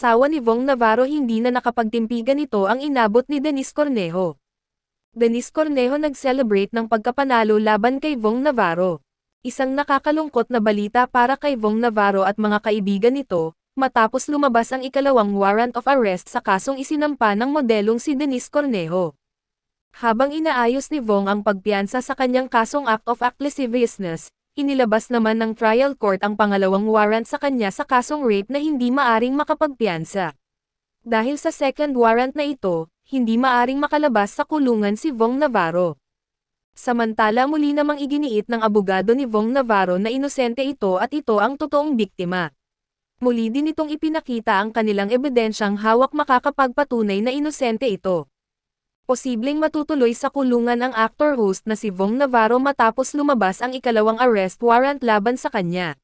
asawa ni Vong Navarro hindi na nakapagtimpigan nito ang inabot ni Denise Cornejo. Denise Cornejo nag-celebrate ng pagkapanalo laban kay Vong Navarro. Isang nakakalungkot na balita para kay Vong Navarro at mga kaibigan nito, matapos lumabas ang ikalawang warrant of arrest sa kasong isinampa ng modelong si Denise Cornejo. Habang inaayos ni Vong ang pagpiyansa sa kanyang kasong act of act lasciviousness, inilabas naman ng trial court ang pangalawang warrant sa kanya sa kasong rape na hindi maaring makapagpiyansa. Dahil sa second warrant na ito, hindi maaring makalabas sa kulungan si Vong Navarro. Samantala muli namang iginiit ng abogado ni Vong Navarro na inosente ito at ito ang totoong biktima. Muli din itong ipinakita ang kanilang ebidensyang hawak makakapagpatunay na inosente ito. Posibleng matutuloy sa kulungan ang actor-host na si Vong Navarro matapos lumabas ang ikalawang arrest warrant laban sa kanya.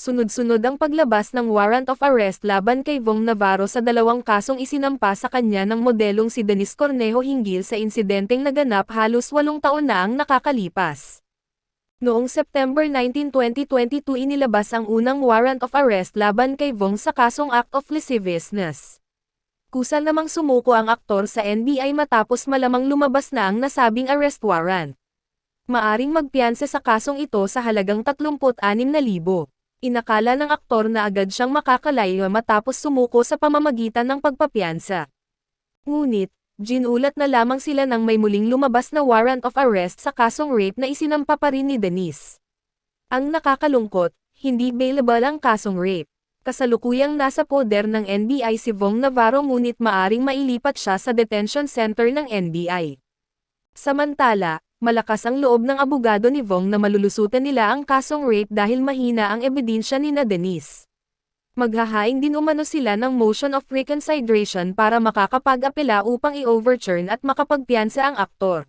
Sunod-sunod ang paglabas ng warrant of arrest laban kay Vong Navarro sa dalawang kasong isinampa sa kanya ng modelong si Denise Cornejo hinggil sa insidenteng naganap halos walong taon na ang nakakalipas. Noong September 19, 2022 inilabas ang unang warrant of arrest laban kay Vong sa kasong act of lasciviousness. Kusa namang sumuko ang aktor sa NBI matapos malamang lumabas na ang nasabing arrest warrant. Maaring magpiyansa sa kasong ito sa halagang 36,000. Inakala ng aktor na agad siyang makakalayo matapos sumuko sa pamamagitan ng pagpapiyansa. Ngunit, ginulat na lamang sila nang may muling lumabas na warrant of arrest sa kasong rape na isinampa pa rin ni Denise. Ang nakakalungkot, hindi bailable ang kasong rape. Kasalukuyang nasa poder ng NBI si Vong Navarro ngunit maaring mailipat siya sa detention center ng NBI. Samantala, malakas ang loob ng abogado ni Vong na malulusutan nila ang kasong rape dahil mahina ang ebidensya ni na Denise. Maghahaing din umano sila ng motion of reconsideration para makakapag-apela upang i-overturn at makapagpiyansa ang aktor.